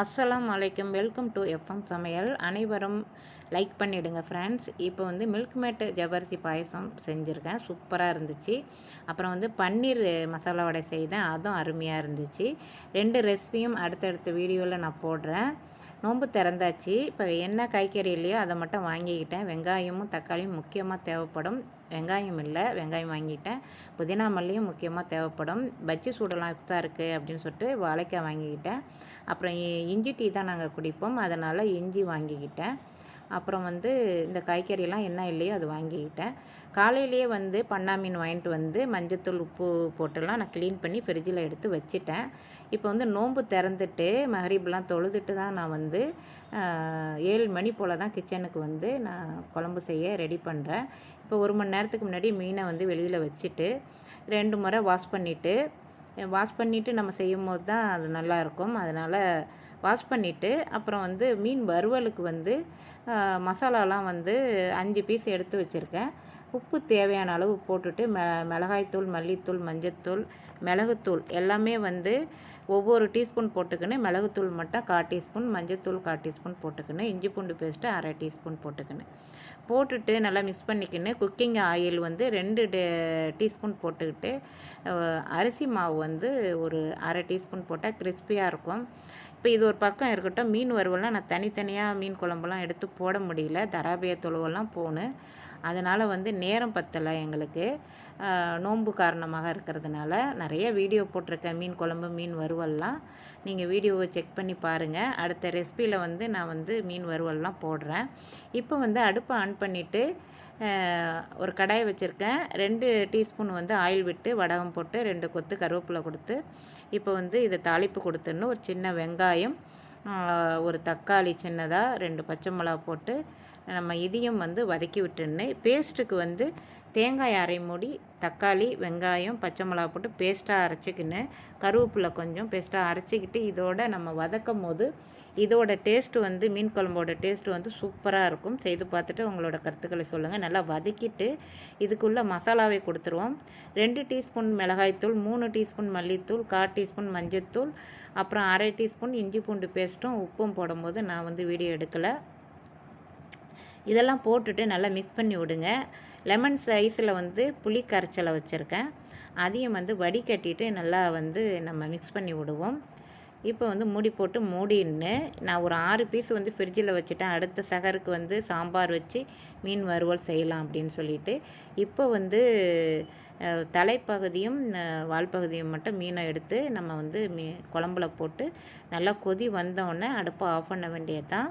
அஸ்ஸலாம் வலைக்கம் welcome to FM சமையல். அனைவரும் லைக் பண்ணிவிடுங்க ஃப்ரெண்ட்ஸ் இப்போ வந்து மில்க் மேட் ஜவரிசி பாயசம் செஞ்சுருக்கேன். சூப்பராக இருந்துச்சு. அப்புறம் வந்து பன்னீர் மசாலா வடை செய்தேன். அதுவும் அருமையாக இருந்துச்சு. ரெண்டு ரெசிபியும் அடுத்தடுத்த வீடியோவில் நான் போடுறேன். நோன்பு திறந்தாச்சு. இப்போ என்ன காய்கறி இல்லையோ அதை மட்டும் வாங்கிக்கிட்டேன். வெங்காயமும் தக்காளியும் முக்கியமாக தேவைப்படும். வெங்காயம் இல்லை வெங்காயம் வாங்கிட்டேன். புதினா மல்லியும் முக்கியமாக தேவைப்படும். பஜ்ஜி சூடெல்லாம் இப்போ இருக்குது அப்படின்னு சொல்லிட்டு வாழைக்காய் வாங்கிக்கிட்டேன். அப்புறம் இஞ்சி டீ தான் நாங்கள் குடிப்போம். அதனால் இஞ்சி வாங்கிக்கிட்டேன். அப்புறம் வந்து இந்த காய்கறியெல்லாம் என்ன இல்லையோ அது வாங்கிக்கிட்டேன். காலையிலேயே வந்து பண்ணா மீன் வாங்கிட்டு வந்து மஞ்சத்தூள் உப்பு போட்டுலாம் நான் க்ளீன் பண்ணி ஃப்ரிட்ஜில் எடுத்து வச்சுட்டேன். இப்போ வந்து நோன்பு திறந்துட்டு மஹரீப்லாம் தொழுதுட்டு தான் நான் வந்து ஏழு மணி போல் தான் கிச்சனுக்கு வந்து நான் குழம்பு செய்ய ரெடி பண்ணுறேன் இப்போ ஒரு மணி நேரத்துக்கு முன்னாடி மீனை வந்து வெளியில் வச்சுட்டு ரெண்டு முறை வாஷ் பண்ணிவிட்டு வாஷ் பண்ணிவிட்டு நம்ம செய்யும் போது தான் அது நல்லாயிருக்கும் அதனால் வாஷ் பண்ணிவிட்டு அப்புறம் வந்து மீன் வறுவலுக்கு வந்து மசாலாலாம் வந்து அஞ்சு பீஸ் எடுத்து வச்சுருக்கேன். உப்பு தேவையான அளவு போட்டுட்டு மெ மிளகாய்த்தூள் மல்லித்தூள் மஞ்சத்தூள் மிளகுத்தூள் எல்லாமே வந்து ஒவ்வொரு டீஸ்பூன் போட்டுக்கின்னு மிளகுத்தூள் மட்டும் கால் டீஸ்பூன் மஞ்சத்தூள் கால் டீஸ்பூன் போட்டுக்கின்னு இஞ்சி பூண்டு பேஸ்ட்டு அரை டீஸ்பூன் போட்டுக்கின்னு. போட்டுட்டு நல்லா மிக்ஸ் பண்ணிக்கின்னு குக்கிங் ஆயில் வந்து ரெண்டு டீஸ்பூன் போட்டுக்கிட்டு அரிசி மாவு வந்து ஒரு அரை டீஸ்பூன் போட்டால் கிறிஸ்பியாக இருக்கும். இப்போ இது ஒரு பக்கம் இருக்கட்டும் மீன் வறுவலாம் நான் தனித்தனியாக மீன் குழம்புலாம் எடுத்து போட முடியல. தராபிய தொழுவெல்லாம் போகணும். அதனால் வந்து நேரம் பத்தலை எங்களுக்கு. நோன்பு காரணமாக இருக்கிறதுனால நிறைய வீடியோ போட்டிருக்கேன். மீன் குழம்பு மீன் வறுவல்லாம். நீங்கள் வீடியோவை செக் பண்ணி பாருங்கள் அடுத்த ரெசிபியில் வந்து நான் வந்து மீன் வறுவல்லாம் போடுறேன். இப்போ வந்து அடுப்பை ஆன் பண்ணிவிட்டு ஒரு கடாயை வச்சுருக்கேன். ரெண்டு டீஸ்பூன் வந்து ஆயில் விட்டு வடகம் போட்டு ரெண்டு கொத்து கருவேப்பிலை கொடுத்து இப்போ வந்து இதை தாளிப்பு கொடுத்துன்னு ஒரு சின்ன வெங்காயம் ஒரு தக்காளி சின்னதாக ரெண்டு பச்சை மிளகா போட்டு நம்ம இதையும் வந்து வதக்கி விட்டுன்னு பேஸ்ட்டுக்கு வந்து தேங்காய் அரை மூடி தக்காளி வெங்காயம் பச்சை மிளகா போட்டு பேஸ்ட்டாக அரைச்சிக்கின்னு கருவேப்பிலை கொஞ்சம் பேஸ்ட்டாக அரைச்சிக்கிட்டு இதோட நம்ம வதக்கும் போது இதோட டேஸ்ட்டு வந்து மீன் குழம்போட டேஸ்ட்டு வந்து சூப்பராக இருக்கும். செய்து பார்த்துட்டு உங்களோட கருத்துக்களை சொல்லுங்கள் நல்லா வதக்கிட்டு இதுக்குள்ளே மசாலாவை கொடுத்துருவோம். ரெண்டு டீஸ்பூன் மிளகாய்த்தூள் மூணு டீஸ்பூன் மல்லித்தூள் கால் டீஸ்பூன் மஞ்சத்தூள் அப்புறம் அரை டீஸ்பூன் இஞ்சி பூண்டு பேஸ்ட்டும் உப்பும் போடும்போது நான் வந்து வீடியோ எடுக்கலை. இதெல்லாம் போட்டுட்டு நல்லா மிக்ஸ் பண்ணி விடுங்க. லெமன் சைஸில் வந்து புளி கரைச்சலை வச்சுருக்கேன். அதையும் வந்து வடிகட்டிட்டு நல்லா வந்து நம்ம மிக்ஸ் பண்ணி விடுவோம். இப்போ வந்து மூடி போட்டு மூடின்னு நான் ஒரு ஆறு பீஸ் வந்து ஃப்ரிட்ஜில் வச்சுட்டேன். அடுத்த சகருக்கு வந்து சாம்பார் வச்சு மீன் வறுவல் செய்யலாம் அப்படின்னு சொல்லிட்டு. இப்போ வந்து தலைப்பகுதியும் வால்பகுதியும் மட்டும் மீனை எடுத்து நம்ம வந்து மீ குழம்புல போட்டு நல்லா கொதி வந்தோடனே அடுப்பை ஆஃப் பண்ண வேண்டியதுதான்.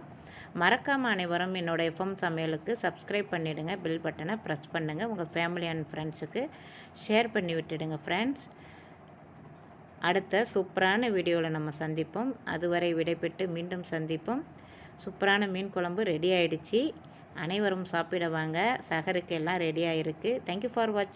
மறக்காமல் அனைவரும் என்னோடய எஃப்எம் சமையலுக்கு சப்ஸ்கிரைப் பண்ணிவிடுங்க பில் பட்டனை ப்ரெஸ் பண்ணுங்கள் உங்கள் ஃபேமிலி அண்ட் ஃப்ரெண்ட்ஸுக்கு ஷேர் பண்ணி விட்டுடுங்க ஃப்ரெண்ட்ஸ் அடுத்த சூப்பரான வீடியோவில் நம்ம சந்திப்போம். அதுவரை விடைபெற்று மீண்டும் சந்திப்போம். சூப்பரான மீன் குழம்பு ரெடி ஆகிடுச்சி அனைவரும் சாப்பிட வாங்க. சகருக்கு எல்லாம் ரெடியாக இருக்குது தேங்க்யூ ஃபார் வாட்சிங்